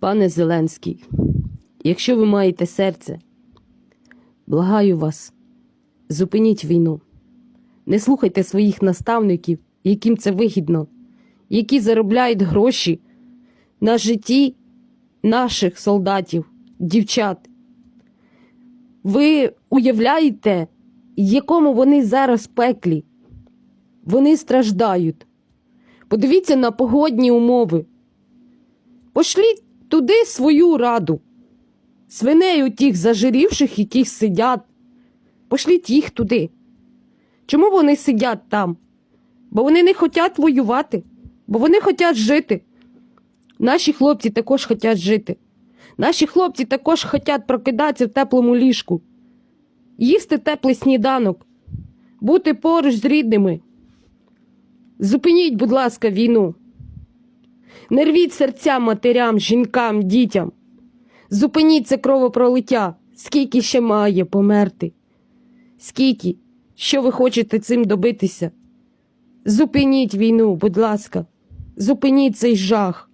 Пане Зеленський, якщо ви маєте серце, благаю вас, зупиніть війну. Не слухайте своїх наставників, яким це вигідно, які заробляють гроші на житті наших солдатів, дівчат. Ви уявляєте, якому вони зараз пеклі? Вони страждають. Подивіться на погодні умови. Пошліть туди свою раду. Свиней у тих зажирівших, які сидять. Пошліть їх туди. Чому вони сидять там? Бо вони не хочуть воювати, бо вони хочуть жити. Наші хлопці також хочуть жити. Наші хлопці також хочуть прокидатися в теплому ліжку, їсти теплий сніданок, бути поруч з рідними. Зупиніть, будь ласка, війну. Не рвіть серця матерям, жінкам, дітям. Зупиніть це кровопролиття. Скільки ще має померти? Скільки? Що ви хочете цим добитися? Зупиніть війну, будь ласка. Зупиніть цей жах.